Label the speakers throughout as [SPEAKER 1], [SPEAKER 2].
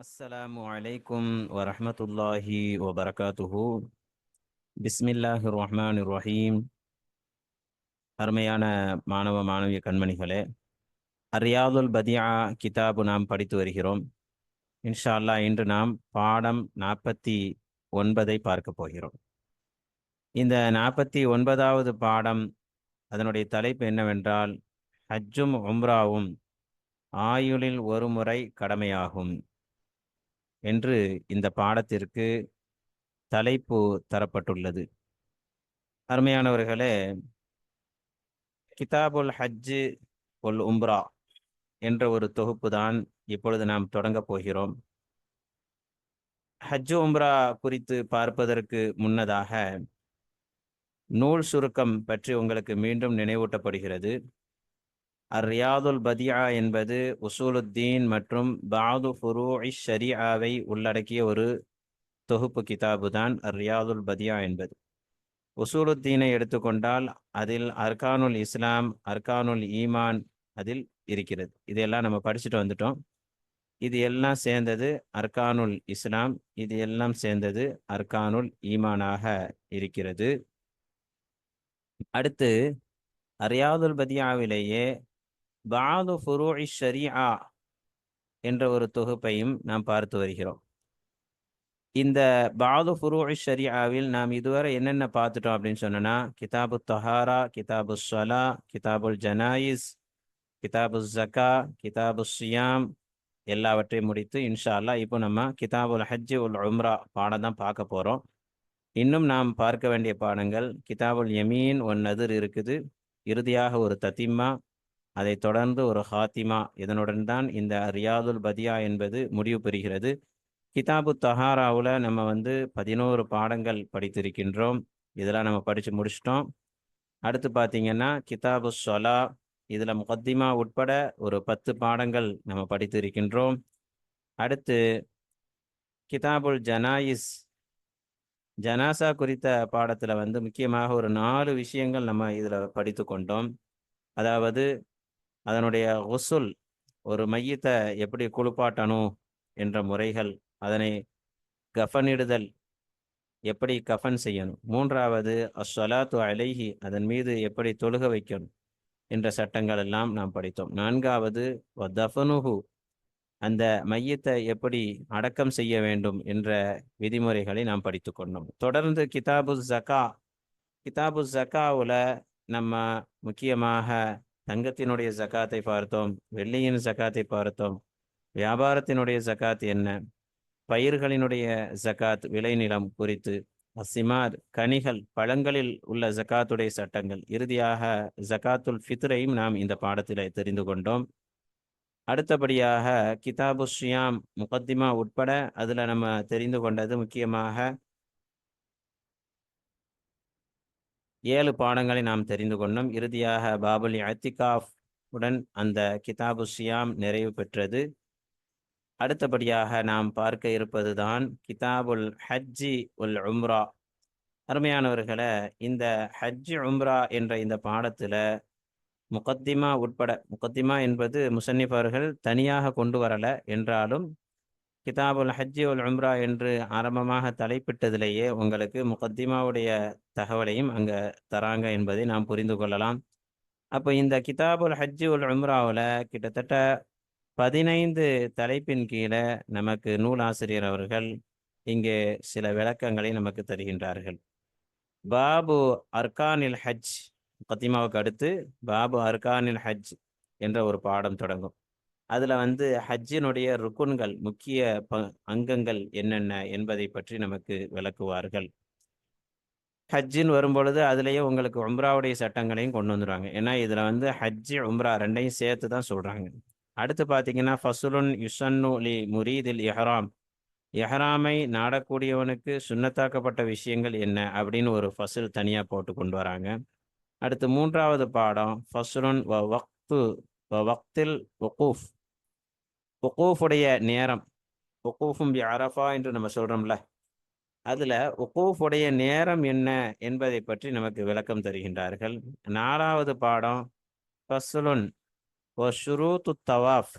[SPEAKER 1] السلام عليكم ورحمة الله وبركاته بسم الله الرحمن الرحيم அருமையான மாணவ மாணவிய கண்மணிகளே அரியாதுல் பதியா கிதாபு நாம் படித்து வருகிறோம் இன்ஷா அல்லாஹ் இன்று நாம் பாடம் நாற்பத்தி ஒன்பதை பார்க்க போகிறோம் இந்த நாற்பத்தி ஒன்பதாவது பாடம் அதனுடைய தலைப்பு என்னவென்றால் ஹஜ்ஜும் உம்ராவும் ஆயுளில் ஒரு முறை கடமையாகும் என்று இந்த பாடத்திற்கு தலைப்பு தரப்பட்டுள்ளது. அருமையானவர்களே கிதாபுல் ஹஜ்ஜு உல் உம்ரா என்ற ஒரு தொகுப்பு தான் இப்பொழுது நாம் தொடங்கப் போகிறோம். ஹஜ்ஜு உம்ரா குறித்து பார்ப்பதற்கு முன்னதாக நூல் சுருக்கம் பற்றி உங்களுக்கு மீண்டும் நினைவூட்டப்படுகிறது. அர் ரியாதுல் பதியா என்பது உசூலுத்தீன் மற்றும் பாது ஃபுரூ ஷரியாவை உள்ளடக்கிய ஒரு தொகுப்பு கிதாபு தான் அர் ரியாதுல் பதியா என்பது. உசூலுத்தீனை எடுத்துக்கொண்டால் அதில் அர்கானுல் இஸ்லாம் அர்கானுல் ஈமான் அதில் இருக்கிறது. இதெல்லாம் நம்ம படிச்சுட்டு வந்துட்டோம். இது எல்லாம் சேர்ந்தது அர்கானுல் இஸ்லாம் இது எல்லாம் சேர்ந்தது அர்கானுல் ஈமானாக இருக்கிறது. அடுத்து அரியாதுல் பதியாவிலேயே பாது ஃபுரூஇ ஷரியா என்ற ஒரு தொகுப்பையும் நாம் பார்த்து வருகிறோம். இந்த பாது ஃபுரூஇ ஷரியாவில் நாம் இதுவரை என்னென்ன பார்த்துட்டோம் அப்படின்னு சொன்னோன்னா கிதாபு தஹாரா கிதாபு ஸலா கிதாபுல் ஜனாயிஸ் கிதாபு ஜக்கா கிதாபு சியாம் எல்லாவற்றையும் முடித்து இன்ஷா அல்லா இப்போ நம்ம கிதாபுல் ஹஜ்ஜி உல் உம்ரா பாடம் தான் பார்க்க போகிறோம் இன்னும் நாம் பார்க்க வேண்டிய பாடங்கள் கிதாபுல் யமீன் ஒன் நதிர் இருக்குது. இறுதியாக ஒரு தத்திமா அதை தொடர்ந்து ஒரு ஹாத்திமா இதனுடன் தான் இந்த ரியாதுல் பதியா என்பது முடிவு பெறுகிறது. கிதாபு தஹாராவில் நம்ம வந்து பதினோரு பாடங்கள் படித்திருக்கின்றோம். இதெல்லாம் நம்ம படித்து முடிச்சிட்டோம். அடுத்து பார்த்தீங்கன்னா கிதாபு சொலா இதில் முகத்திமா உட்பட ஒரு பத்து பாடங்கள் நம்ம படித்து இருக்கின்றோம் அடுத்து கிதாபுல் ஜனாயிஸ். ஜனாசா குறித்த பாடத்தில் வந்து முக்கியமாக ஒரு நாலு விஷயங்கள் நம்ம இதில் படித்து கொண்டோம். அதாவது அதனுடைய ஒசுல் ஒரு மையத்தை எப்படி குளிப்பாட்டணும் என்ற முறைகள் அதனை கஃபனிடுதல் எப்படி கஃபன் செய்யணும். மூன்றாவது அஸ்வலாத்து அலைஹி அதன் மீது எப்படி தொழுக வைக்கணும் என்ற சட்டங்கள் எல்லாம் நாம் படித்தோம். நான்காவது தஃபனுஹு அந்த மையத்தை எப்படி அடக்கம் செய்ய வேண்டும் என்ற விதிமுறைகளை நாம் படித்து கொண்டோம். தொடர்ந்து கிதாபு ஜக்கா கிதாபு ஜக்காவில் நம்ம முக்கியமாக தங்கத்தினுடைய ஜக்காத்தை பார்த்தோம் வெள்ளியின் ஜக்காத்தை பார்த்தோம். வியாபாரத்தினுடைய ஜக்காத் என்ன? பயிர்களினுடைய ஜக்காத் விளைநிலம் குறித்து. அசிமார் கனிகள் பழங்களில் உள்ள ஜக்காத்துடைய சட்டங்கள். இறுதியாக ஜக்காத்துல் ஃபித்ரையும் நாம் இந்த பாடத்தில் தெரிந்து கொண்டோம். அடுத்தபடியாக கிதாபு ஷியாம் முகத்திமா உட்பட அதில் நம்ம தெரிந்து கொண்டது முக்கியமாக ஏழு பாடங்களை நாம் தெரிந்து கொண்டோம். இறுதியாக பாபுல் அத்திகாஃப் உடன் அந்த கிதாபு சியாம் நிறைவு பெற்றது. அடுத்தபடியாக நாம் பார்க்க இருப்பது தான் கிதாபுல் ஹஜ்ஜி உல் உம்ரா. அருமையானவர்களை இந்த ஹஜ்ஜி உம்ரா என்ற இந்த பாடத்தில் முகத்திமா உட்பட முகத்திமா என்பது முசன்னிஃபர்கள் தனியாக கொண்டு வரலை என்றாலும் கிதாபுல் ஹஜ்ஜி உல் உம்ரா என்று ஆரம்பமாக தலைப்பிட்டதிலேயே உங்களுக்கு முகத்திமாவுடைய தகவலையும் அங்கே தராங்க என்பதை நாம் புரிந்து கொள்ளலாம். அப்போ இந்த கிதாபுல் ஹஜ்ஜி உல் உம்ராவில் கிட்டத்தட்ட பதினைந்து தலைப்பின் கீழே நமக்கு நூலாசிரியர் அவர்கள் இங்கே சில விளக்கங்களை நமக்கு தருகின்றார்கள். பாபு அர்கானில் ஹஜ் கத்திமாவுக்கு அடுத்து பாபு அர்கானில் ஹஜ் என்ற ஒரு பாடம் தொடங்கும். அதில் வந்து ஹஜ்ஜினுடைய ருக்குன்கள் முக்கிய ப அங்கங்கள் என்னென்ன என்பதை பற்றி நமக்கு விளக்குவார்கள். ஹஜ்ஜின்னு வரும்பொழுது அதுலேயே உங்களுக்கு உம்ராவுடைய சட்டங்களையும் கொண்டு வந்துடுவாங்க ஏன்னா இதில் வந்து ஹஜ்ஜி உம்ரா ரெண்டையும் சேர்த்து தான் சொல்கிறாங்க அடுத்து பார்த்தீங்கன்னா ஃபசுலுன் யுசன்னு லி முரீதில் எஹராம் எஹராமை நாடக்கூடியவனுக்கு சுண்ணத்தாக்கப்பட்ட விஷயங்கள் என்ன? அப்படின்னு ஒரு ஃபசுல் தனியாக போட்டு கொண்டு வராங்க. அடுத்து மூன்றாவது பாடம் ஃபசுலுன் வ வக்து வ வக்தில் ஒகூஃப் ஒக்கோஃபுடைய நேரம். ஒக்கோஃபும் பி அரஃபா என்று நம்ம சொல்கிறோம்ல அதில் ஒக்கோஃபுடைய நேரம் என்ன என்பதை பற்றி நமக்கு விளக்கம் தருகின்றார்கள். நாலாவது பாடம் ஃபசுலுன் ஒ தவாஃப்.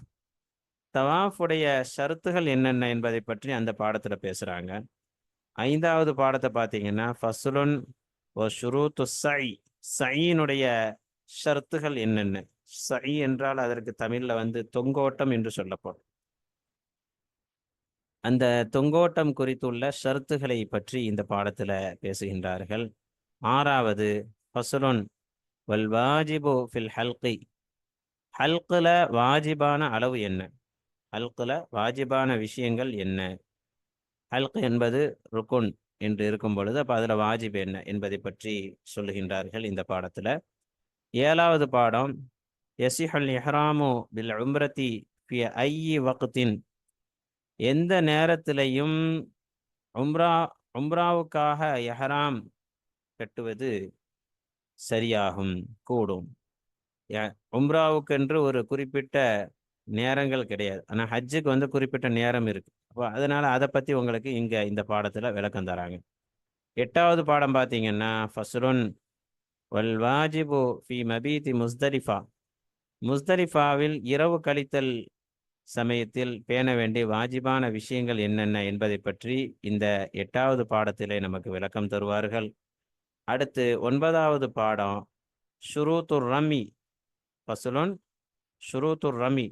[SPEAKER 1] தவாஃபுடைய ஷருத்துகள் என்னென்ன என்பதை பற்றி அந்த பாடத்தில் பேசுகிறாங்க ஐந்தாவது பாடத்தை பார்த்தீங்கன்னா ஃபசுலுன் ஓ ஷுரூத்து சை சையினுடைய ஷர்த்துகள் என்னென்ன? சை என்றால் அதற்கு தமிழ்ல வந்து தொங்கோட்டம் என்று சொல்லப்படும். அந்த தொங்கோட்டம் குறித்துள்ள ஷர்த்துகளை பற்றி இந்த பாடத்துல பேசுகின்றார்கள். ஆறாவது ஃபசலுன் வல் வாஜிபு ஃபில் ஹல்கி. ஹல்கில் வாஜிபான அளவு என்ன? ஹல்கில் வாஜிபான விஷயங்கள் என்ன? ஹல்க் என்பது ருக்குன் என்று இருக்கும் பொழுது அப்போ அதில் வாஜிப் என்ன என்பதை பற்றி சொல்லுகின்றார்கள் இந்த பாடத்தில். ஏழாவது பாடம் யசிஹல் இஹ்ராமு பில் உம்ரத்தி ஃபி ஐயி வக்தின் எந்த நேரத்திலையும் உம்ரா உம்ராவுக்காக எஹராம் கட்டுவது சரியாகும் கூடும். உம்ராவுக்கென்று ஒரு குறிப்பிட்ட நேரங்கள் கிடையாது. ஆனால் ஹஜ்ஜுக்கு வந்து குறிப்பிட்ட நேரம் இருக்கு. அப்போ அதனால அதை பற்றி உங்களுக்கு இங்கே இந்த பாடத்தில் விளக்கம் தராங்க. எட்டாவது பாடம் பார்த்தீங்கன்னா ஃபஸ்ருன் வல் வாஜிபு ஃபி மபீதி முஸ்தலிஃபா. முஸ்தலிஃபாவில் இரவு கழித்தல் சமயத்தில் பேண வேண்டிய வாஜிபான விஷயங்கள் என்னென்ன என்பதை பற்றி இந்த எட்டாவது பாடத்திலே நமக்கு விளக்கம் தருவார்கள். அடுத்து ஒன்பதாவது பாடம் ஷுரூத்துர் ரமி ஃபசுலுன் ஷுரூத்துர் ரமி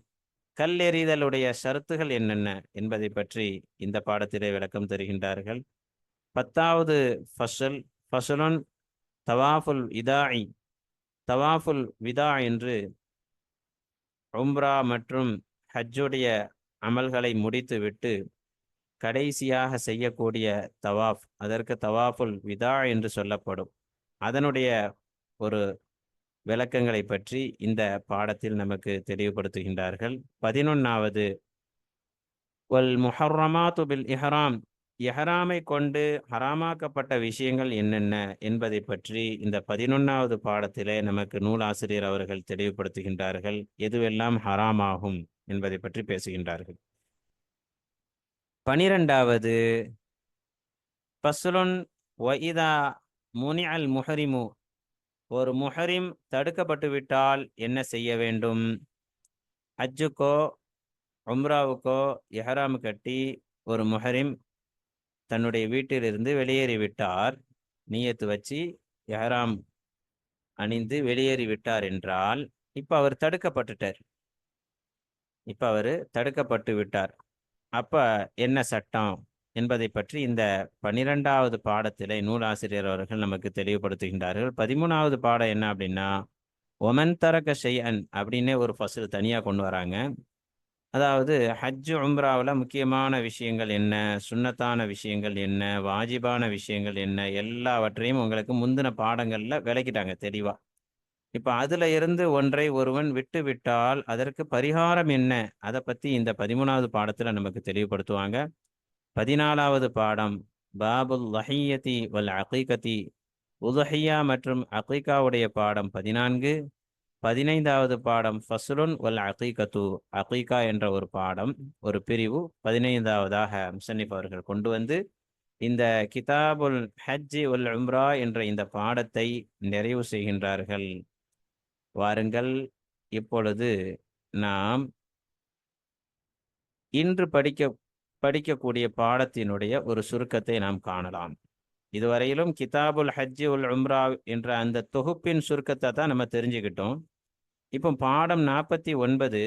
[SPEAKER 1] கல்லெறிதலுடைய ஷரத்துகள் என்னென்ன என்பதை பற்றி இந்த பாடத்திலே விளக்கம் தருகின்றார்கள். பத்தாவது ஃபசல் ஃபசலுன் தவாஃபுல் இதாயி தவாஃபுல் விதா என்று உம்ரா மற்றும் ஹஜ்ஜுடைய அமல்களை முடித்துவிட்டு கடைசியாக செய்யக்கூடிய தவாஃப் அதற்கு தவாஃபுல் விதா என்று சொல்லப்படும். அதனுடைய ஒரு விளக்கங்களை பற்றி இந்த பாடத்தில் நமக்கு தெளிவுபடுத்துகின்றார்கள். பதினொன்னாவது வல் முஹர்ரமாத்து பில் இஹராம் இஹராமை கொண்டு ஹராமாக்கப்பட்ட விஷயங்கள் என்னென்ன என்பதை பற்றி இந்த பதினொன்னாவது பாடத்திலே நமக்கு நூலாசிரியர் அவர்கள் தெளிவுபடுத்துகின்றார்கள். எதுவெல்லாம் ஹராமாகும் என்பதை பற்றி பேசுகின்றார்கள். பனிரெண்டாவது பசுலுன் ஒயிதா முனி அல் முஹரிமு. ஒரு முஹரிம் தடுக்கப்பட்டுவிட்டால் என்ன செய்ய வேண்டும்? அஜுக்கோ உம்ராவுக்கோ எஹராம் கட்டி ஒரு முஹரிம் தன்னுடைய வீட்டிலிருந்து வெளியேறிவிட்டார் நீயத்து வச்சு எஹராம் அணிந்து வெளியேறி விட்டார் என்றால் இப்போ அவர் தடுக்கப்பட்டுட்டார். இப்போ அவர் தடுக்கப்பட்டு விட்டார். அப்போ என்ன சட்டம் என்பதை பற்றி இந்த பன்னிரெண்டாவது பாடத்திலே நூலாசிரியர் அவர்கள் நமக்கு தெளிவுபடுத்துகின்றார்கள். பதிமூணாவது பாடம் என்ன அப்படின்னா ஒமன் தரக்க செய்யன் அப்படின்னே ஒரு ஃபசல் தனியாக கொண்டு வராங்க. அதாவது ஹஜ் உம்ராவில் முக்கியமான விஷயங்கள் என்ன? சுண்ணத்தான விஷயங்கள் என்ன? வாஜிபான விஷயங்கள் என்ன? எல்லாவற்றையும் உங்களுக்கு முந்தின பாடங்களில் விளக்கிட்டாங்க தெளிவாக இப்போ அதில் இருந்து ஒன்றை ஒருவன் விட்டு விட்டால் அதற்கு பரிகாரம் என்ன? அதை பற்றி இந்த பதிமூணாவது பாடத்தில் நமக்கு தெளிவுபடுத்துவாங்க. பதினாலாவது பாடம் பாபுல் லஹியத்தி வல் அகீகத்தி. உலஹியா மற்றும் அகீகாவுடைய பாடம் பதினான்கு. பதினைந்தாவது பாடம் ஃபசுலுன் வல் அகீகத்து அகீகா என்ற ஒரு பாடம் ஒரு பிரிவு பதினைந்தாவதாக முசன்னிப் அவர்கள் கொண்டு வந்து இந்த கிதாபுல் ஹஜ்ஜி உல் உம்ரா என்ற இந்த பாடத்தை நிறைவு செய்கின்றார்கள். வாருங்கள் இப்பொழுது நாம் இன்று படிக்க படிக்கக்கூடிய பாடத்தினுடைய ஒரு சுருக்கத்தை நாம் காணலாம். இதுவரையிலும் கிதாபுல் ஹஜ்ஜி உல் உம்ரா என்ற அந்த தொகுப்பின் சுருக்கத்தை தான் நம்ம தெரிஞ்சுக்கிட்டோம். இப்போ பாடம் நாற்பத்தி ஒன்பது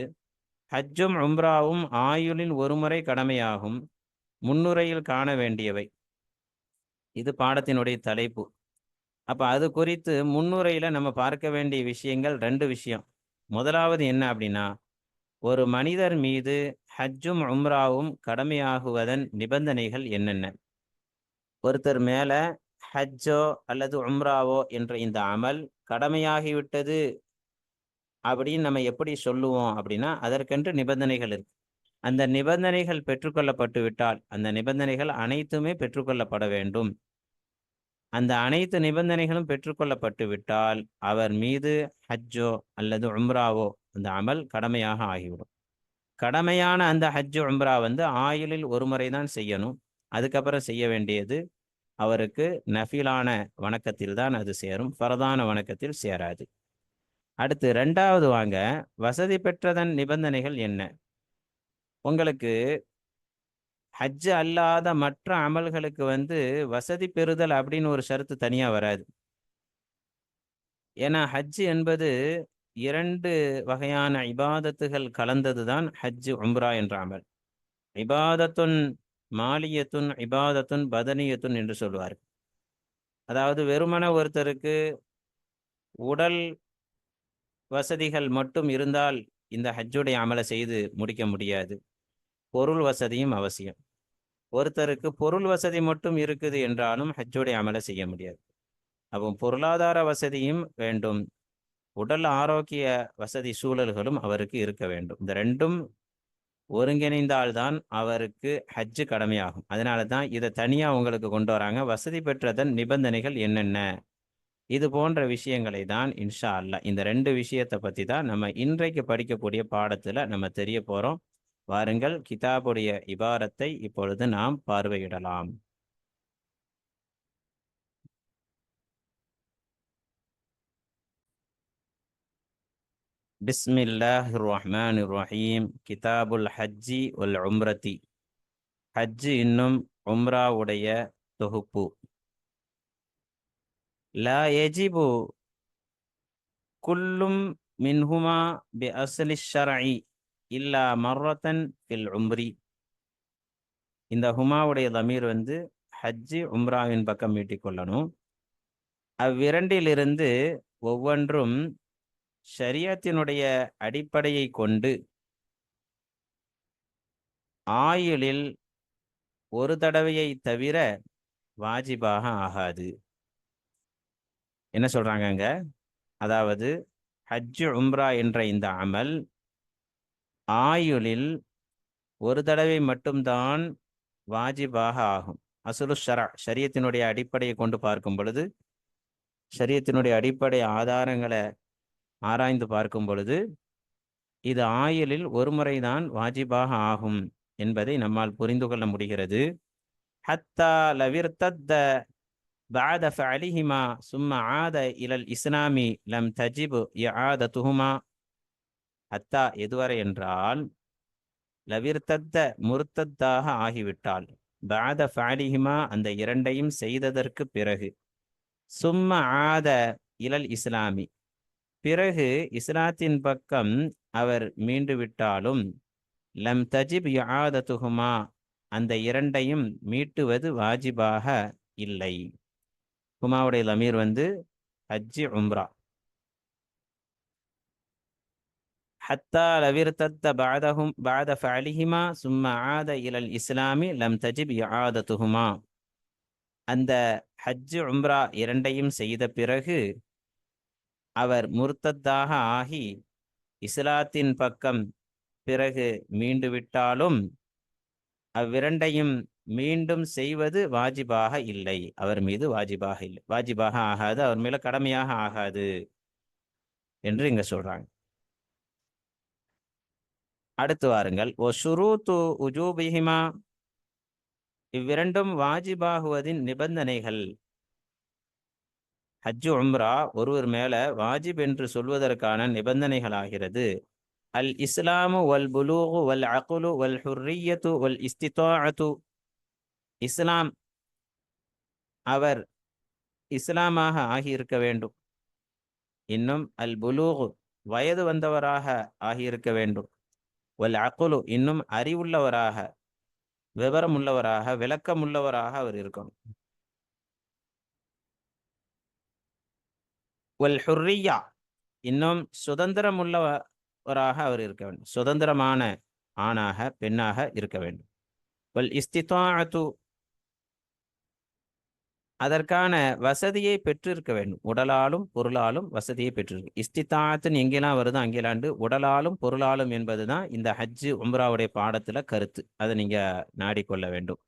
[SPEAKER 1] ஹஜ்ஜும் உம்ராவும் ஆயுளில் ஒருமுறை கடமையாகும் முன்னுரையில் காண வேண்டியவை. இது பாடத்தினுடைய தலைப்பு. அப்போ அது குறித்து முன்னுரையில் நம்ம பார்க்க வேண்டிய விஷயங்கள் ரெண்டு விஷயம். முதலாவது என்ன அப்படின்னா ஒரு மனிதர் மீது ஹஜ்ஜும் உம்ராவும் கடமையாகுவதன் நிபந்தனைகள் என்னென்ன? ஒருத்தர் மேல ஹஜ்ஜோ அல்லது உம்ராவோ என்ற இந்த அமல் கடமையாகிவிட்டது அப்படின்னு நம்ம எப்படி சொல்லுவோம் அப்படின்னா அதற்கென்று நிபந்தனைகள் இருக்கு. அந்த நிபந்தனைகள் பெற்றுக்கொள்ளப்பட்டு விட்டால் அந்த நிபந்தனைகள் அனைத்துமே பெற்றுக்கொள்ளப்பட வேண்டும். அந்த அனைத்து நிபந்தனைகளும் பெற்றுக்கொள்ளப்பட்டு விட்டால் அவர் மீது ஹஜ்ஜோ அல்லது உம்ராவோ அந்த அமல் கடமையாக ஆகிவிடும். கடமையான அந்த ஹஜ் உம்ரா வந்து ஆயுளில் ஒரு முறை தான் செய்யணும். அதுக்கப்புறம் செய்ய வேண்டியது அவருக்கு நஃபிலான வணக்கத்தில் தான் அது சேரும் ஃபரதான வணக்கத்தில் சேராது. அடுத்து ரெண்டாவது வாங்க வசதி பெற்றதன் நிபந்தனைகள் என்ன? உங்களுக்கு ஹஜ் அல்லாத மற்ற அமல்களுக்கு வந்து வசதி பெறுதல் அப்படின்னு ஒரு ஷரத்து தனியாக வராது. ஏன்னா ஹஜ் என்பது இரண்டு வகையான இபாதத்துகள் கலந்தது தான் ஹஜ் உம்ரா என்ற அமல். இபாதத்துன் மாலியத்துன் இபாதத்துன் பதனியத்துன் என்று சொல்வார் அதாவது வெறுமன ஒருத்தருக்கு உடல் வசதிகள் மட்டும் இருந்தால் இந்த ஹஜ்ஜுடைய அமலை செய்து முடிக்க முடியாது. பொருள் வசதியும் அவசியம். ஒருத்தருக்கு பொருள் வசதி மட்டும் இருக்குது என்றாலும் ஹஜ்ஜுடைய அமலை செய்ய முடியாது. அப்போ பொருளாதார வசதியும் வேண்டும். உடல் ஆரோக்கிய வசதி சூழல்களும் அவருக்கு இருக்க வேண்டும். இந்த ரெண்டும் ஒருங்கிணைந்தால்தான் அவருக்கு ஹஜ்ஜு கடமையாகும். அதனால தான் இதை தனியாக உங்களுக்கு கொண்டு வராங்க. வசதி பெற்றதன் நிபந்தனைகள் என்னென்ன? இது போன்ற விஷயங்களை தான் இன்ஷா அல்லா இந்த ரெண்டு விஷயத்தை பற்றி தான் நம்ம இன்றைக்கு படிக்கக்கூடிய பாடத்தில் நம்ம தெரிய போகிறோம் வாருங்கள் கிதாபுடைய இபாரத்தை இப்பொழுது நாம் பார்வையிடலாம். பிஸ்மில்லாஹ் ரஹ்மான் ரஹீம் கிதாபுல் ஹஜ்ஜி ஒல் உம்ரதி ஹஜ்ஜு இன்னும் உம்ராவுடைய தொகுப்பு லா எஜிபு குல்லும் மின்ஹுமா பி அசலி ஷரஇ இல்லா மர்ரத்தன் ஃபில் உம்ரி இந்த ஹுமாவுடைய தமீர் வந்து ஹஜ்ஜி உம்ராவின் பக்கம் நீட்டிக்கொள்ளணும் அவ்விரண்டிலிருந்து ஒவ்வொன்றும் ஷரியத்தினுடைய அடிப்படையை கொண்டு ஆயுளில் ஒரு தடவையை தவிர வாஜிபாக ஆகாது. என்ன சொல்றாங்கங்க? அதாவது ஹஜ்ஜு உம்ரா என்ற இந்த அமல் ஆயுளில் ஒரு தடவை மட்டும்தான் வாஜிபாக ஆகும். அசுலு ஷரா ஷரியத்தினுடைய அடிப்படையை கொண்டு பார்க்கும் பொழுது ஷரியத்தினுடைய அடிப்படை ஆதாரங்களை ஆராய்ந்து பார்க்கும் பொழுது இது ஆயுளில் ஒரு முறைதான் வாஜிபாக ஆகும் என்பதை நம்மால் புரிந்து கொள்ள முடிகிறது ஹத்தா லவிர்தத்த بعد فعلهما ثم عاد إلى الإسلام لم تجب إعادتهما ஹத்தா எதுவரை என்றால் லவிர்த்தத்த முர்த்தத்தாக ஆகிவிட்டால் பாத ஃபாலிஹிமா அந்த இரண்டையும் செய்ததற்கு பிறகு சும்ம ஆத இலல் இஸ்லாமி பிறகு இஸ்ராத்தின் பக்கம் அவர் மீண்டு விட்டாலும் லம் தஜிப் யாததுகுமா அந்த இரண்டையும் மீட்டுவது வாஜிபாக இல்லை. குமாவுடைய லமீர் வந்து ஹஜ்ஜி உம்ரா. ஹத்தா லவிர் தத்த பாதஹும் பாத ஃபலிஹிமா சும்மா ஆத இலல் இஸ்லாமி லம் தஜிப் யாததுகுமா அந்த ஹஜ்ஜு உம்ரா இரண்டையும் செய்த பிறகு அவர் முர்த்தத்தாக ஆகி இஸ்லாத்தின் பக்கம் பிறகு மீண்டு விட்டாலும் அவ்விரண்டையும் மீண்டும் செய்வது வாஜிபாக இல்லை. அவர் மீது வாஜிபாக இல்லை. வாஜிபாக ஆகாது அவர் மேல கடமையாக ஆகாது என்று இங்க சொல்றாங்க. அடுத்து வாருங்கள். ஓ ஷுரூத்து உஜூபிஹிமா. இவ்விரண்டும் வாஜிபாகுவதின் நிபந்தனைகள். ஹஜ்ஜு உம்ரா ஒருவர் மேல வாஜிப் என்று சொல்வதற்கான நிபந்தனைகளாகிறது. அல் இஸ்லாமு வல் புலூகு வல் அகுலு வல் ஹுர்ரியத்து வல் இஸ்திதாஅத்து. இஸ்லாம் அவர் இஸ்லாமாக ஆகியிருக்க வேண்டும். இன்னும் அல் புலூகு வயது வந்தவராக ஆகியிருக்க வேண்டும். வல் அகுலு இன்னும் அறிவுள்ளவராக விவரம் உள்ளவராக விளக்கம் உள்ளவராக அவர் இருக்கணும். வல் ஹுர்ரியா. இன்னும் சுதந்திரம் உள்ளவராக அவர் இருக்க வேண்டும். சுதந்திரமான ஆணாக பெண்ணாக இருக்க வேண்டும். வல் இஸ்தித்வாத்து அதற்கான வசதியை பெற்றிருக்க வேண்டும். உடலாலும் பொருளாலும் வசதியை பெற்றிருக்கு. இஸ்தித்தாத்துன்னு எங்கெல்லாம் வருதோ அங்கேலாண்டு உடலாலும் பொருளாலும் என்பதுதான் இந்த ஹஜ்ஜு உம்ராவுடைய பாடத்தில் கருத்து. அதை நீங்கள் நாடிக்கொள்ள வேண்டும்.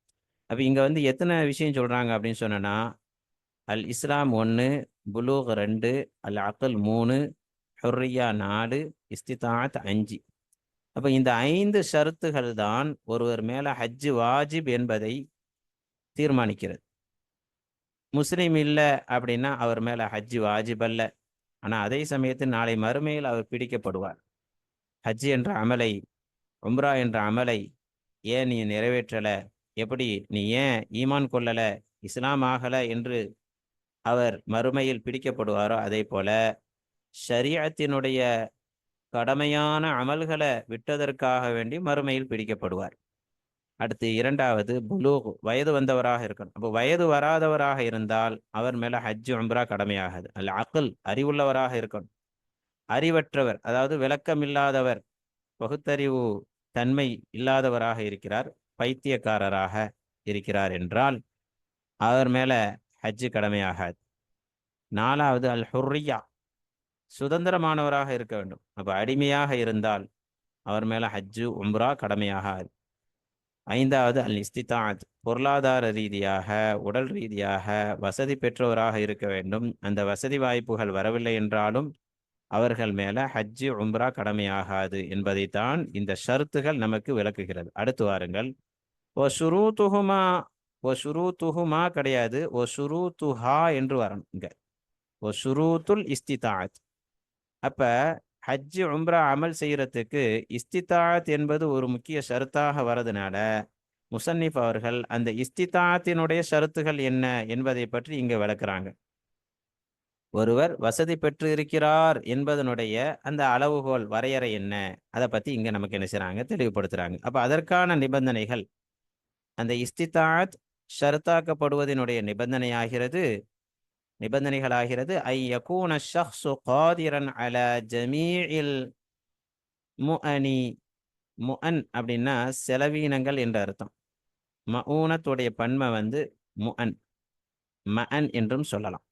[SPEAKER 1] அப்போ இங்கே வந்து எத்தனை விஷயம் சொல்கிறாங்க அப்படின்னு சொன்னா அல் இஸ்லாம் ஒன்று புலூக் ரெண்டு அல் அக்கல் மூணு ஹொர்ரியா நாலு இஸ்திதாத் அஞ்சு. அப்ப இந்த ஐந்து ஷருத்துகள் தான் ஒருவர் மேல ஹஜ்ஜு வாஜிப் என்பதை தீர்மானிக்கிறது. முஸ்லீம் இல்லை அப்படின்னா அவர் மேல ஹஜ்ஜு வாஜிப் அல்ல. ஆனா அதே சமயத்தில் நாளை மறுமையில் அவர் பிடிக்கப்படுவார். ஹஜ் என்ற அமலை உம்ரா என்ற அமலை ஏன் நீ நிறைவேற்றல? எப்படி நீ ஏன் ஈமான் கொள்ளலை? இஸ்லாம் ஆகலை என்று அவர் மறுமையில் பிடிக்கப்படுவாரோ அதே போல ஷரியத்தினுடைய கடமையான அமல்களை விட்டதற்காக வேண்டி மறுமையில் பிடிக்கப்படுவார். அடுத்து இரண்டாவது புலூக் வயது வந்தவராக இருக்கணும். அப்போ வயது வராதவராக இருந்தால் அவர் மேல ஹஜ் உம்ரா கடமையாகாது. அல்ல அக்கல் அறிவுள்ளவராக இருக்கணும். அறிவற்றவர் அதாவது விளக்கமில்லாதவர் பகுத்தறிவு தன்மை இல்லாதவராக இருக்கிறார் பைத்தியக்காரராக இருக்கிறார் என்றால் அவர் மேல ஹஜ்ஜு கடமையாகாது. நாலாவது அல் ஹுர்ரியா சுதந்திரமானவராக இருக்க வேண்டும். அப்போ அடிமையாக இருந்தால் அவர் மேல ஹஜ்ஜு உம்ரா கடமையாகாது. ஐந்தாவது அல் இஸ்திதாத் பொருளாதார ரீதியாக உடல் ரீதியாக வசதி பெற்றவராக இருக்க வேண்டும். அந்த வசதி வாய்ப்புகள் வரவில்லை என்றாலும் அவர்கள் மேல ஹஜ்ஜு உம்ரா கடமையாகாது என்பதைத்தான் இந்த ஷருத்துகள் நமக்கு விளக்குகிறது. அடுத்து வாருங்கள். ஓ சுரு ஓ சுரு துஹுமா கிடையாது. ஓ சுரு துஹா என்று வரணும் இங்க. ஓ சுரூத்துல் இஸ்திதாத் அப்ப ஹஜ்ஜு உம்ரா அமல் செய்யறதுக்கு இஸ்திதாத் என்பது ஒரு முக்கிய ஷருத்தாக வரதுனால முசன்னிஃப் அவர்கள் அந்த இஸ்திதாத்தினுடைய ஷருத்துகள் என்ன என்பதை பற்றி இங்க விளக்குறாங்க. ஒருவர் வசதி பெற்று இருக்கிறார் என்பதனுடைய அந்த அளவுகோல் வரையறை என்ன? அதை பத்தி இங்க நமக்கு என்ன செய்கிறாங்க தெளிவுபடுத்துகிறாங்க அப்ப அதற்கான நிபந்தனைகள். அந்த இஸ்திதாத் ஷர்த்தாக்கப்படுவதனுடைய நிபந்தனையாகிறது. நிபந்தனைகளாகிறது. ஐ யகூன ஷஹ்சு காதிரன் அல ஜமீஇல் முஅனி. முஅன் அப்படின்னா செலவீனங்கள் என்ற அர்த்தம். மஊனத்துடைய பன்மை வந்து முஅன். மஅன் என்றும் சொல்லலாம்.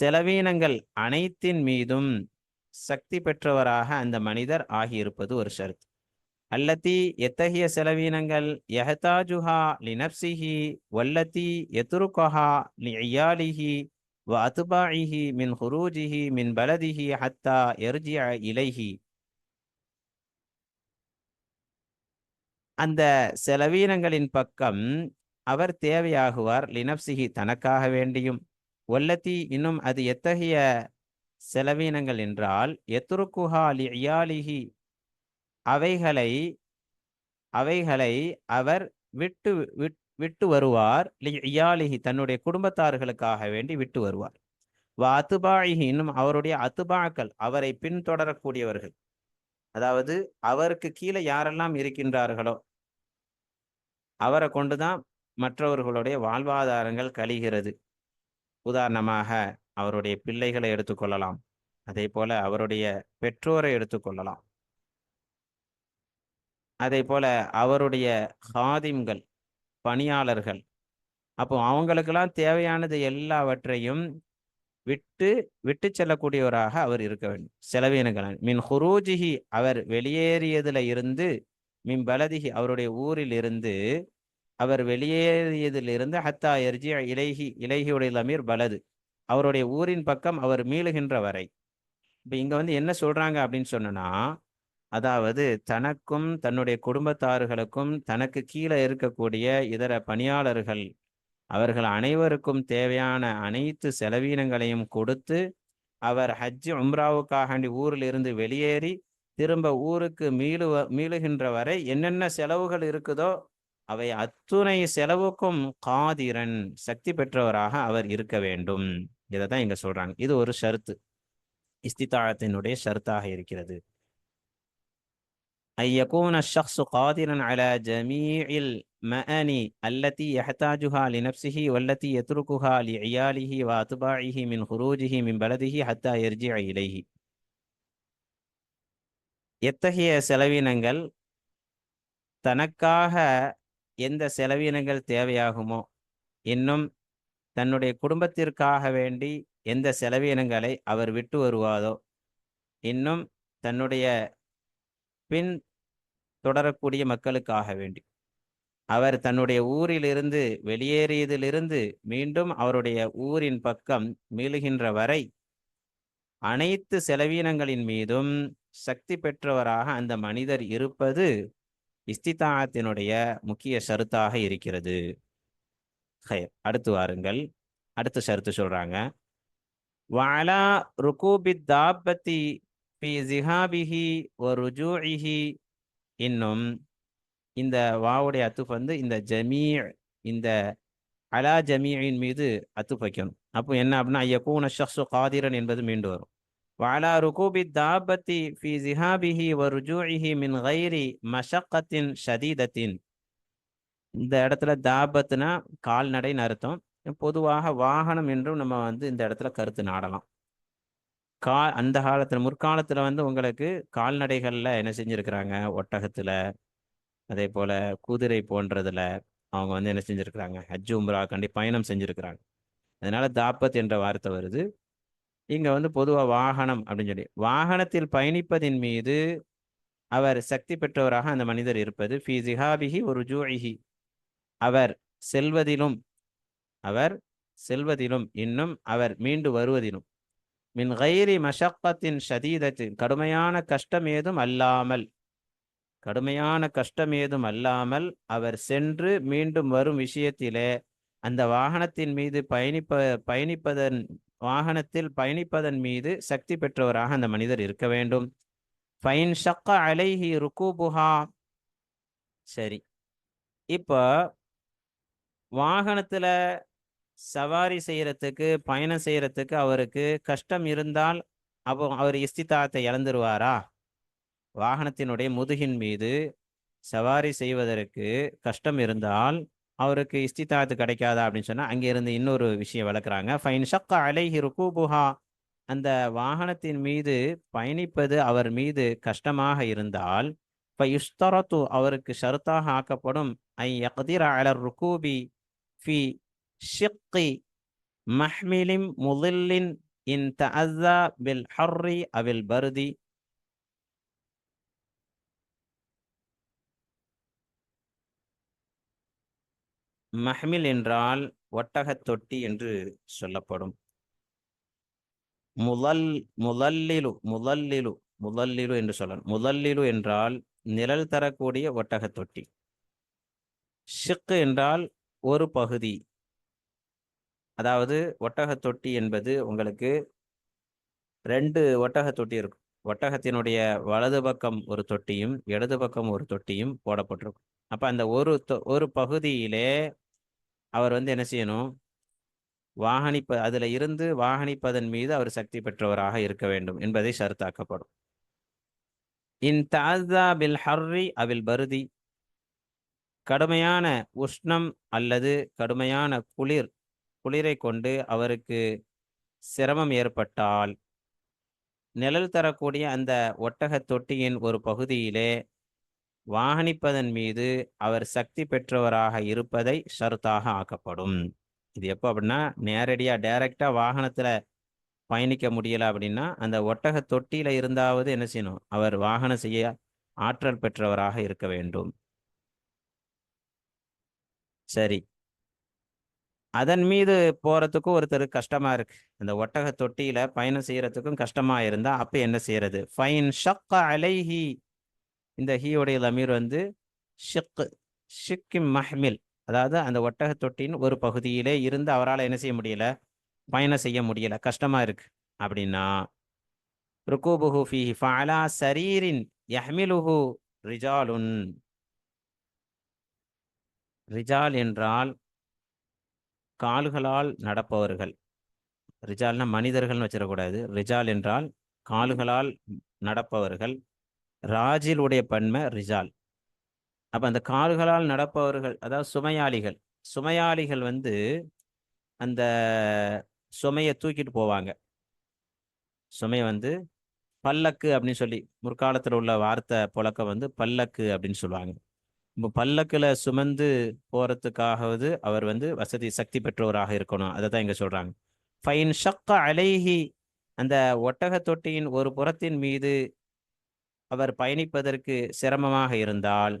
[SPEAKER 1] செலவீனங்கள் அனைத்தின் மீதும் சக்தி பெற்றவராக அந்த மனிதர் ஆகியிருப்பது ஒரு ஷருத்து. அல்லத்தி எத்தகைய செலவீனங்கள்? யஹதாஜுஹா லினப்சிஹி வல்லத்தி எத்துருக்கஹா லி ஐயாலிஹி வ அத்துபாயிஹி மின் ஹுரூஜிஹி மின் பலதிஹி ஹத்தா எர்ஜி இலைஹி. அந்த செலவீனங்களின் பக்கம் அவர் தேவையாகுவார். லினப்சிஹி தனக்காக வேண்டியும். ஒல்லத்தி இன்னும் அது எத்தகைய செலவீனங்கள் என்றால் எத்துருக்குஹா லி இயாலிஹி அவைகளை அவைகளை அவர் விட்டு விட்- விட்டு வருவார். லி இயாலிஹி தன்னுடைய குடும்பத்தார்களுக்காக வேண்டி விட்டு வருவார். வா அத்துபாயிஹி இன்னும் அவருடைய அத்துபாக்கள் அவரை பின்தொடரக்கூடியவர்கள். அதாவது அவருக்கு கீழே யாரெல்லாம் இருக்கின்றார்களோ அவரை கொண்டுதான் மற்றவர்களுடைய வாழ்வாதாரங்கள் கழிகிறது. உதாரணமாக அவருடைய பிள்ளைகளை எடுத்துக்கொள்ளலாம். அதே போல அவருடைய பெற்றோரை எடுத்துக்கொள்ளலாம். அதே போல அவருடைய ஹாதிம்கள் பணியாளர்கள். அப்போ அவங்களுக்கெல்லாம் தேவையானது எல்லாவற்றையும் விட்டு விட்டு செல்லக்கூடியவராக அவர் இருக்க வேண்டும். செலவீனங்கள் மின் ஹுரூஜிஹி அவர் வெளியேறியதுல இருந்து மின் பலதிகி அவருடைய ஊரில் இருந்து அவர் வெளியேறியதிலிருந்து ஹத்தா எர்ஜி இலகி இலைஹியுடைய லமீர் பலது. அவருடைய ஊரின் பக்கம் அவர் மீளுகின்ற வரை. இப்போ இங்கே வந்து என்ன சொல்கிறாங்க அப்படின்னு சொன்னனா அதாவது தனக்கும் தன்னுடைய குடும்பத்தார்களுக்கும் தனக்கு கீழே இருக்கக்கூடிய இதர பணியாளர்கள் அவர்கள் அனைவருக்கும் தேவையான அனைத்து செலவீனங்களையும் கொடுத்து அவர் ஹஜ் உம்ராவுக்காக ஊரில் இருந்து வெளியேறி திரும்ப ஊருக்கு மீளுவ மீளுகின்ற வரை என்னென்ன செலவுகள் இருக்குதோ அவை அத்துணை செலவுக்கும் காதிரன் சக்தி பெற்றவராக அவர் இருக்க வேண்டும். இதை தான் இங்க சொல்றாங்க. இது ஒரு ஷர்த்து. இஸ்திதாழத்தினுடைய ஷர்த்தாக இருக்கிறது. أن يكون الشخص قادرا على جميع المآني التي يحتاجها لنفسه والتي يتركها لعياله وأتباعه من خروجه من بلده حتى يرجع إليه எத்தகைய செலவினங்கள் தனக்காக எந்த செலவினங்கள் தேவையாகுமோ இன்னும் தன்னுடைய குடும்பத்திற்காக வேண்டி எந்த செலவினங்களை அவர் விட்டு வருவாரோ இன்னும் தன்னுடைய பின் தொடரக்கூடிய மக்களுக்காக வேண்டி. அவர் தன்னுடைய ஊரிலிருந்து வெளியேறியதிலிருந்து மீண்டும் அவருடைய ஊரின் பக்கம் மீளுகின்ற வரை அனைத்து செலவீனங்களின் மீதும் சக்தி பெற்றவராக அந்த மனிதர் இருப்பது இஸ்திதாத்தினுடைய முக்கிய ஷருத்தாக இருக்கிறது. அடுத்து வாருங்கள். அடுத்த ஷருத்து சொல்றாங்க. வாலா ருகூபி தாபத்தி ஃபி ஜிஹாபிஹி வ ருஜூஇஹி இன்னும் இந்த வாவுடைய அத்துஃப் வந்து இந்த ஜமீ இந்த அலா ஜமீயின் மீது அத்துஃப் வைக்கணும் அப்போ என்ன அப்படின்னா ஐயக்கூன ஷக்ஸு காதிரன் என்பது மீண்டு வரும் وعلى ركوب الدابة في ذهابه ورجوعه من غير مشقة شديدة இந்த இடத்துல தாபத்துனா கால்நடைன்னு அர்த்தம் பொதுவாக வாகனம் என்றும் நம்ம வந்து இந்த இடத்துல கருத்து நாடலாம் கா அந்த காலத்தில் முற்காலத்தில் வந்து உங்களுக்கு கால்நடைகளில் என்ன செஞ்சிருக்கிறாங்க? ஒட்டகத்தில் அதே போல் குதிரை போன்றதில் அவங்க வந்து என்ன செஞ்சுருக்கிறாங்க? ஹஜ் உம்ரா கண்டி பயணம் செஞ்சுருக்கிறாங்க. அதனால் தாப்பத் என்ற வார்த்தை வருது. இங்கே வந்து பொதுவாக வாகனம் அப்படின்னு சொல்லி வாகனத்தில் பயணிப்பதின் மீது அவர் சக்தி பெற்றவராக அந்த மனிதர் இருப்பது ஃபி ஜிஹாபிஹி ஒரு ஜூஹி அவர் செல்வதிலும் அவர் செல்வதிலும் இன்னும் அவர் மீண்டு வருவதிலும். மின் கைரி மஷக்கத்தின் ஷதீதத்தின் கடுமையான கஷ்டம் ஏதும் அல்லாமல் கடுமையான கஷ்டம் ஏதும் அல்லாமல் அவர் சென்று மீண்டும் வரும் விஷயத்திலே அந்த வாகனத்தின் மீது பயணிப்ப பயணிப்பதன் வாகனத்தில் பயணிப்பதன் மீது சக்தி பெற்றவராக அந்த மனிதர் இருக்க வேண்டும். ஃபைன் ஷக்க அலைஹி ருக்கூபுஹா சரி. இப்போ வாகனத்துல சவாரி செய்கிறத்துக்கு பயணம் செய்கிறத்துக்கு அவருக்கு கஷ்டம் இருந்தால் அப்போ அவர் இஸ்திதாத்தை இழந்துருவாரா? வாகனத்தினுடைய முதுகின் மீது சவாரி செய்வதற்கு கஷ்டம் இருந்தால் அவருக்கு இஸ்திதாத்து கிடைக்காதா அப்படின்னு சொன்னால் அங்கே இருந்து இன்னொரு விஷயம் வளர்க்குறாங்க. ஃபைன் ஷக்க அலைஹி ருக்கூபுஹா அந்த வாகனத்தின் மீது பயணிப்பது அவர் மீது கஷ்டமாக இருந்தால் ஃபயுஸ்தரத்து அவருக்கு ஷருத்தாக ஆக்கப்படும். ஐ யக்திர அலர் ருக்கூபி ஃபி ஷிக்கி மஹ்மிலிம் முதில்லின் இன் தஅஸா பில் ஹர்ரி அவில் பருதி மஹ்மில் என்றால் ஒட்டகத் தொட்டி என்று சொல்லப்படும். முதல் முதல்லிலு முதல்லிலு முதல்லிலு என்று சொல்லணும். முதல்லிலு என்றால் நிழல் தரக்கூடிய ஒட்டகத் தொட்டி. ஷிக்கு என்றால் ஒரு பகுதி. அதாவது ஒட்டகத் தொட்டி என்பது உங்களுக்கு ரெண்டு ஒட்டகத் தொட்டி இருக்கும். ஒட்டகத்தினுடைய வலது பக்கம் ஒரு தொட்டியும் இடது பக்கம் ஒரு தொட்டியும் போடப்பட்டிருக்கும். அப்போ அந்த ஒரு தொ- ஒரு பகுதியிலே அவர் வந்து என்ன செய்யணும்? வாகனிப்ப அதில் இருந்து வாகனிப்பதன் மீது அவர் சக்தி பெற்றவராக இருக்க வேண்டும் என்பதை ஷர்த்தாக்கப்படும். இன் தாதா பில் ஹர்ரி அவில் பருதி. கடுமையான உஷ்ணம் அல்லது கடுமையான குளிர் குளிரை கொண்டு அவருக்கு சிரமம் ஏற்பட்டால் நிழல் தரக்கூடிய அந்த ஒட்டகத் தொட்டியின் ஒரு பகுதியிலே வாகனிப்பதன் மீது அவர் சக்தி பெற்றவராக இருப்பதை ஷருத்தாக ஆக்கப்படும். இது எப்போ அப்படின்னா நேரடியாக டைரக்டாக வாகனத்தில் பயணிக்க முடியலை அப்படின்னா அந்த ஒட்டக தொட்டியில் இருந்தாவது என்ன செய்யணும்? அவர் வாகனம் செய்ய ஆற்றல் பெற்றவராக இருக்க வேண்டும். சரி. அதன் மீது போகிறதுக்கும் ஒருத்தர் கஷ்டமாக இருக்கு. அந்த ஒட்டக தொட்டியில் பயணம் செய்கிறதுக்கும் கஷ்டமாக இருந்தால் அப்போ என்ன செய்யறது? ஃபைன் ஷக்க அலைஹி. இந்த ஹீயோடைய லமீர் வந்து ஷிக் ஷிக்கி மஹ்மில். அதாவது அந்த ஒட்டக தொட்டியின் ஒரு பகுதியிலே இருந்து அவரால் என்ன செய்ய முடியல? பயணம் செய்ய முடியல. கஷ்டமாக இருக்கு. அப்படின்னா ருக்கூபுஹு ஃபீஹி ஃபஅலா சரீரின் யஹ்மிலுஹு ரிஜாலுன். ரிஜால் என்றால் கால்களால் நடப்பவர்கள். ரிஜால்னா மனிதர்கள்னு வச்சிடக்கூடாது ரிஜால் என்றால் கால்களால் நடப்பவர்கள். ராஜிலுடைய பன்மை ரிஜால். அப்போ அந்த கால்களால் நடப்பவர்கள் அதாவது சுமையாளிகள். சுமையாளிகள் வந்து அந்த சுமையை தூக்கிட்டு போவாங்க. சுமையை வந்து பல்லக்கு அப்படின்னு சொல்லி முற்காலத்தில் உள்ள வார்த்தை புழக்கம் வந்து பல்லக்கு அப்படின்னு சொல்லுவாங்க. பல்லக்கில் சுமந்து போகிறதுக்காகவது அவர் வந்து வசதி சக்தி பெற்றவராக இருக்கணும். அதை தான் இங்கே சொல்கிறாங்க ஃபைன் ஷக்க அலைஹி அந்த ஒட்டக தொட்டியின் ஒரு புறத்தின் மீது அவர் பயணிப்பதற்கு சிரமமாக இருந்தால்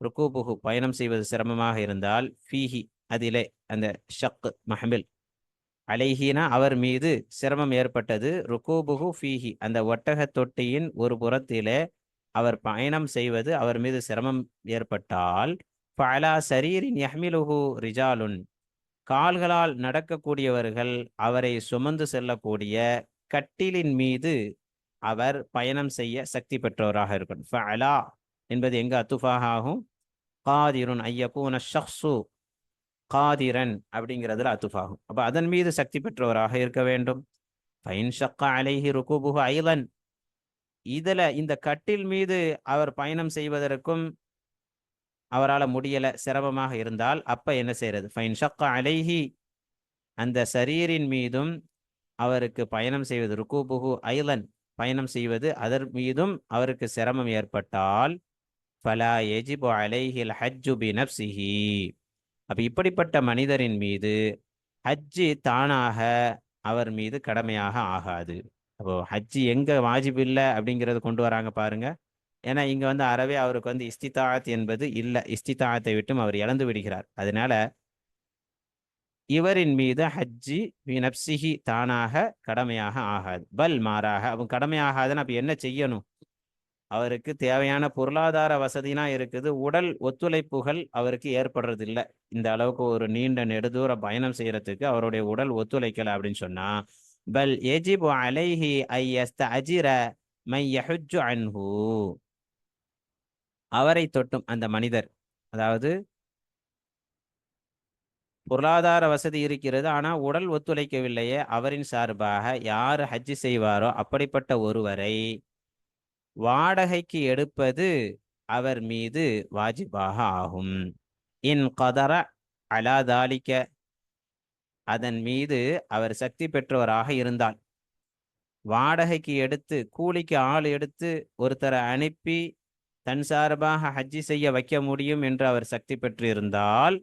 [SPEAKER 1] ருக்கூபுகு பயணம் செய்வது சிரமமாக இருந்தால் ஃபீஹி அதிலே அந்த ஷக்கு மஹமில். அலைஹினா அவர் மீது சிரமம் ஏற்பட்டது ருக்கூபுகு ஃபீஹி அந்த ஒட்டக தொட்டியின் ஒரு புறத்திலே அவர் பயணம் செய்வது அவர் மீது சிரமம் ஏற்பட்டால் பலா சரீரின் யஹ்மிலுஹு ரிஜாலுன். கால்களால் நடக்கக்கூடியவர்கள் அவரை சுமந்து செல்லக்கூடிய கட்டிலின் மீது அவர் பயணம் செய்ய சக்தி பெற்றவராக இருக்கும் ஃபலா என்பது எங்கு அத்துஃபாக ஆகும்? காதிருன் ஐயக்கூன ஷக்ஸு காதிரன் அப்படிங்கிறதுல அத்துஃபாகும். அப்போ அதன் மீது சக்தி பெற்றவராக இருக்க வேண்டும். ஃபைன் ஷக்கா அலைஹி ருகுபுஹு ஐலன் இதுல இந்த கட்டில் மீது அவர் பயணம் செய்வதற்கும் அவரால் முடியல சிரமமாக இருந்தால் அப்ப என்ன செய்யறது ஃபைன் ஷக்கா அலைஹி அந்த சரீரின் மீதும் அவருக்கு பயணம் செய்வது ருக்கூபுகு ஐலன் பயணம் செய்வது அதன் மீதும் அவருக்கு சிரமம் ஏற்பட்டால் ஃபலா எஜிபு அலைஹில் ஹஜ்ஜு பி நப்சிஹி அப்ப இப்படிப்பட்ட மனிதரின் மீது ஹஜ்ஜு தானாக அவர் மீது கடமையாக ஆகாது. அப்போ ஹஜ்ஜி எங்க வாஜிப் இல்லை அப்படிங்கிறது கொண்டு வராங்க பாருங்க. ஏன்னா இங்க வந்து அறவே அவருக்கு வந்து இஸ்திதாத் என்பது இல்லை. இஸ்திதாத்தை விட்டும் அவர் இழந்து விடுகிறார். அதனால இவரின் மீது ஹஜ்ஜி நப்சிஹி தானாக கடமையாக ஆகாது. பல் மாறாக அவன் கடமையாகாதுன்னு அப்ப என்ன செய்யணும்? அவருக்கு தேவையான பொருளாதார வசதினா இருக்குது. உடல் ஒத்துழைப்புகள் அவருக்கு ஏற்படுறது இல்லை இந்த அளவுக்கு ஒரு நீண்ட நெடுதூர பயணம் செய்யறதுக்கு அவருடைய உடல் ஒத்துழைக்கல அப்படின்னு சொன்னா பல் எஜிபு அலைஹி ஐயஸ்த அஜிர மையஹுஜு அன்ஹு அவரை தொட்டும் அந்த மனிதர். அதாவது பொருளாதார வசதி இருக்கிறது ஆனால் உடல் ஒத்துழைக்கவில்லையே அவரின் சார்பாக யார் ஹஜ்ஜி செய்வாரோ அப்படிப்பட்ட ஒருவரை வாடகைக்கு எடுப்பது அவர் மீது வாஜிபாக ஆகும். இன் கதர அலாதாலிக்க அதன் மீது அவர் சக்தி பெற்றவராக இருந்தார் வாடகைக்கு எடுத்து கூலிக்கு ஆள் எடுத்து ஒருத்தரை அனுப்பி தன் சார்பாக ஹஜ்ஜி செய்ய வைக்க முடியும் என்று அவர் சக்தி பெற்று இருந்தால்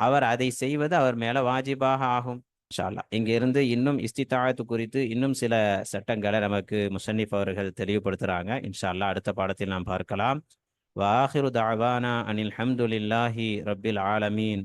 [SPEAKER 1] அவர் அதை செய்வது அவர் மேல வாஜிபாக ஆகும். இன்ஷால்லா இங்கிருந்து இன்னும் இஸ்திதாயத்து குறித்து இன்னும் சில சட்டங்களை நமக்கு முசன்னிஃப் அவர்கள் தெளிவுபடுத்துறாங்க. இன்ஷால்லா அடுத்த பாடத்தில் நாம் பார்க்கலாம். வாஹிரு தாவானா அனில் ஹம்துலில்லாஹி ரப்பில் ஆலமீன்.